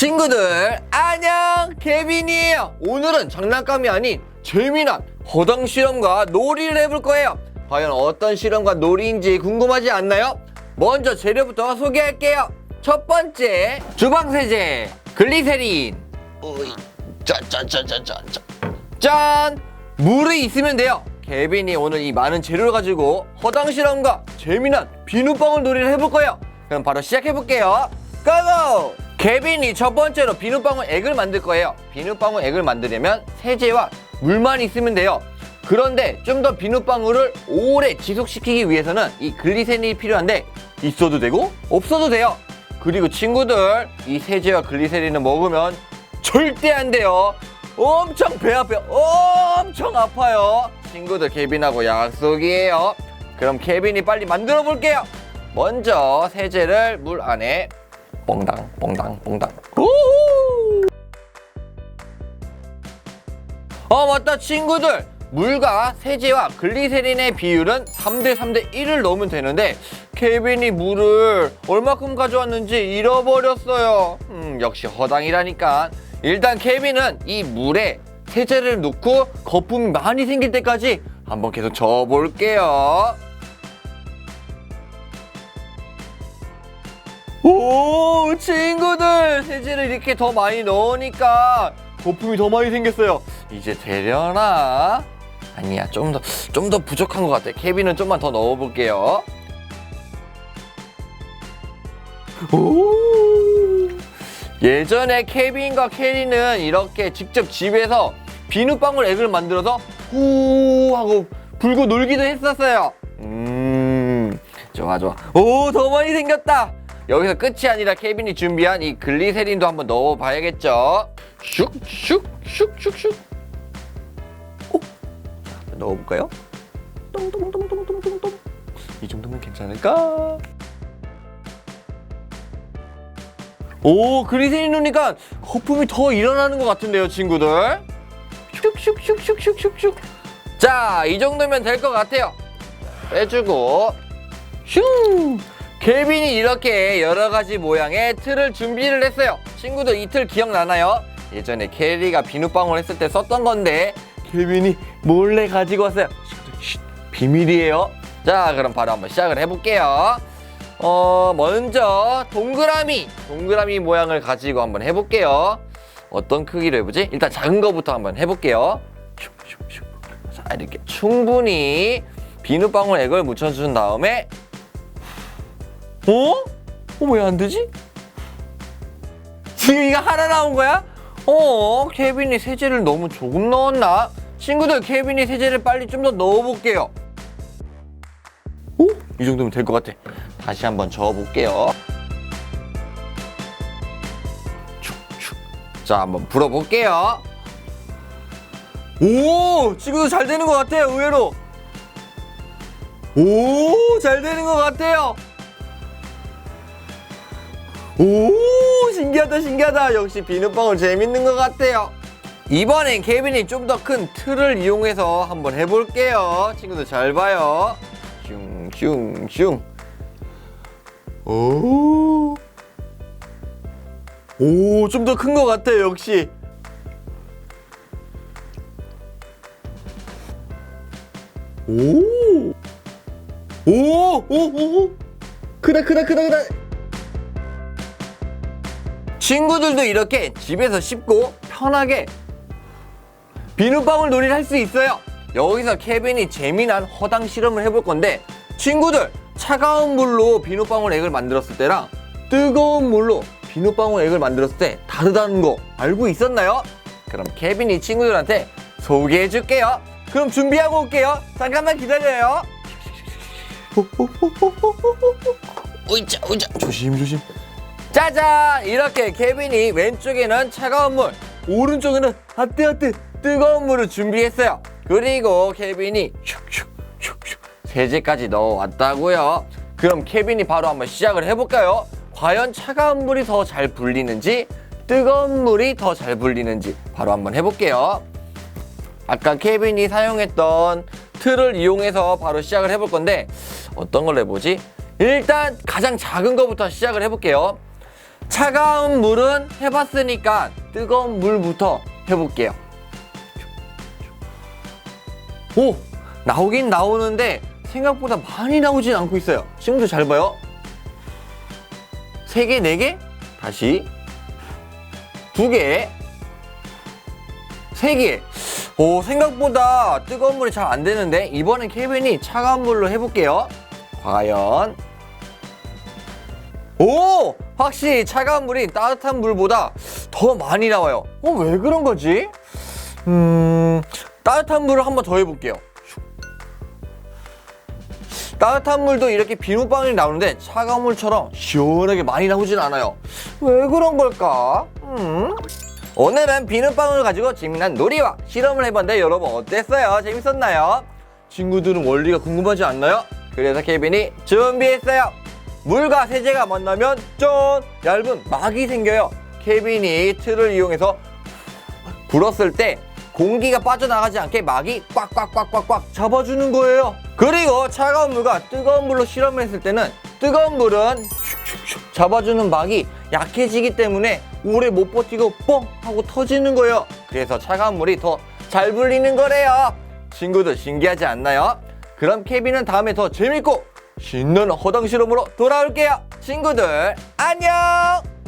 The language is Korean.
친구들 안녕 케빈이에요 오늘은 장난감이 아닌 재미난 허당 실험과 놀이를 해볼 거예요 과연 어떤 실험과 놀이인지 궁금하지 않나요? 먼저 재료부터 소개할게요 첫 번째 주방세제 글리세린 어이, 짜짜짜짜짜. 짠! 물이 있으면 돼요. 케빈이 오늘 이 많은 재료를 가지고 허당 실험과 재미난 비눗방울 놀이를 해볼 거예요. 그럼 바로 시작해 볼게요. 고고! 케빈이 첫 번째로 비눗방울 액을 만들 거예요. 비눗방울 액을 만들려면 세제와 물만 있으면 돼요. 그런데 좀 더 비눗방울을 오래 지속시키기 위해서는 이 글리세린이 필요한데 있어도 되고 없어도 돼요. 그리고 친구들 이 세제와 글리세린을 먹으면 절대 안 돼요. 엄청 배 아파요. 엄청 아파요. 친구들 케빈하고 약속이에요. 그럼 케빈이 빨리 만들어 볼게요. 먼저 세제를 물 안에 뽕당 뽕당. 우후! 어 맞다 친구들 물과 세제와 글리세린의 비율은 3대 3대 1을 넣으면 되는데 케빈이 물을 얼마큼 가져왔는지 잃어버렸어요 음 역시 허당이라니까 일단 케빈은 이 물에 세제를 넣고 거품이 많이 생길 때까지 한번 계속 저어볼게요 오 친구들! 세제를 이렇게 더 많이 넣으니까 거품이 더 많이 생겼어요. 이제 되려나? 아니야 좀 더 좀 더 부족한 것 같아. 케빈은 좀만 더 넣어볼게요. 오! 예전에 케빈과 캐리는 이렇게 직접 집에서 비눗방울 액을 만들어서 후 하고 불고 놀기도 했었어요. 음 좋아 좋아. 오 더 많이 생겼다 여기서 끝이 아니라 케빈이 준비한 이 글리세린도 한번 넣어봐야겠죠? 슉슉 슉슉슉. 오 자, 넣어볼까요? 똥똥똥똥똥똥똥. 이 정도면 괜찮을까? 오 글리세린 넣으니까 거품이 더 일어나는 것 같은데요 친구들? 슉슉슉슉슉슉슉. 자 이 정도면 될 것 같아요. 빼주고. 슝 케빈이 이렇게 여러 가지 모양의 틀을 준비를 했어요. 친구들 이 틀 기억나나요? 예전에 캐리가 비눗방울 했을 때 썼던 건데 케빈이 몰래 가지고 왔어요. 쉿, 비밀이에요. 자 그럼 바로 한번 시작을 해볼게요. 어 먼저 동그라미. 동그라미 모양을 가지고 한번 해볼게요. 어떤 크기로 해보지? 일단 작은 거부터 한번 해볼게요. 자 이렇게 충분히 비눗방울 액을 묻혀준 다음에 어? 어, 왜안 되지? 지금 이거 하나 나온 거야? 어, 케빈이 세제를 너무 조금 넣었나? 친구들, 케빈이 세제를 빨리 좀 더 넣어볼게요. 오? 이 정도면 될 것 같아. 다시 한번 저어볼게요. 축축. 자, 한번 불어볼게요. 오! 친구들 잘 되는 것 같아요, 의외로. 오! 잘 되는 것 같아요. 오 신기하다 신기하다 역시 비눗방울 재밌는 것 같아요 이번엔 케빈이 좀 더 큰 틀을 이용해서 한번 해볼게요 친구들 잘 봐요 슝슝슝 오 오, 좀 더 큰 것 같아요, 역시. 오! 오! 오! 오! 오! 크다, 크다, 크다, 크다. 친구들도 이렇게 집에서 쉽고 편하게 비눗방울 놀이를 할 수 있어요. 여기서 케빈이 재미난 허당 실험을 해볼 건데 친구들 차가운 물로 비눗방울 액을 만들었을 때랑 뜨거운 물로 비눗방울 액을 만들었을 때 다르다는 거 알고 있었나요? 그럼 케빈이 친구들한테 소개해 줄게요. 그럼 준비하고 올게요. 잠깐만 기다려요. 으이짜, 으이짜. 조심 조심. 짜잔! 이렇게 케빈이 왼쪽에는 차가운 물, 오른쪽에는 하뜨하뜨 뜨거운 물을 준비했어요. 그리고 케빈이 슉슉슉슉 세제까지 넣어왔다고요. 그럼 케빈이 바로 한번 시작을 해볼까요? 과연 차가운 물이 더 잘 불리는지 뜨거운 물이 더 잘 불리는지 바로 한번 해볼게요. 아까 케빈이 사용했던 틀을 이용해서 바로 시작을 해볼 건데 어떤 걸로 해보지? 일단 가장 작은 거부터 시작을 해볼게요. 차가운 물은 해봤으니까 뜨거운 물부터 해볼게요. 오! 나오긴 나오는데 생각보다 많이 나오진 않고 있어요. 친구들 잘 봐요. 세 개, 네 개? 다시. 두 개. 세 개. 오, 생각보다 뜨거운 물이 잘 안 되는데 이번엔 케빈이 차가운 물로 해볼게요. 과연. 오! 확실히 차가운 물이 따뜻한 물보다 더 많이 나와요. 어, 왜 그런 거지? 음, 따뜻한 물을 한번 더 해볼게요. 따뜻한 물도 이렇게 비눗방울이 나오는데 차가운 물처럼 시원하게 많이 나오진 않아요. 왜 그런 걸까? 음? 오늘은 비눗방울 가지고 재미난 놀이와 실험을 해봤는데 여러분 어땠어요? 재밌었나요? 친구들은 원리가 궁금하지 않나요? 그래서 케빈이 준비했어요. 물과 세제가 만나면 쫀 얇은 막이 생겨요. 케빈이 틀을 이용해서 불었을 때 공기가 빠져나가지 않게 막이 꽉꽉꽉꽉꽉 잡아주는 거예요. 그리고 차가운 물과 뜨거운 물로 실험을 했을 때는 뜨거운 물은 슉슉슉 잡아주는 막이 약해지기 때문에 오래 못 버티고 뻥 하고 터지는 거예요. 그래서 차가운 물이 더 잘 불리는 거래요. 친구들 신기하지 않나요? 그럼 케빈은 다음에 더 재밌고 신나는 허당 실험으로 돌아올게요. 친구들 안녕.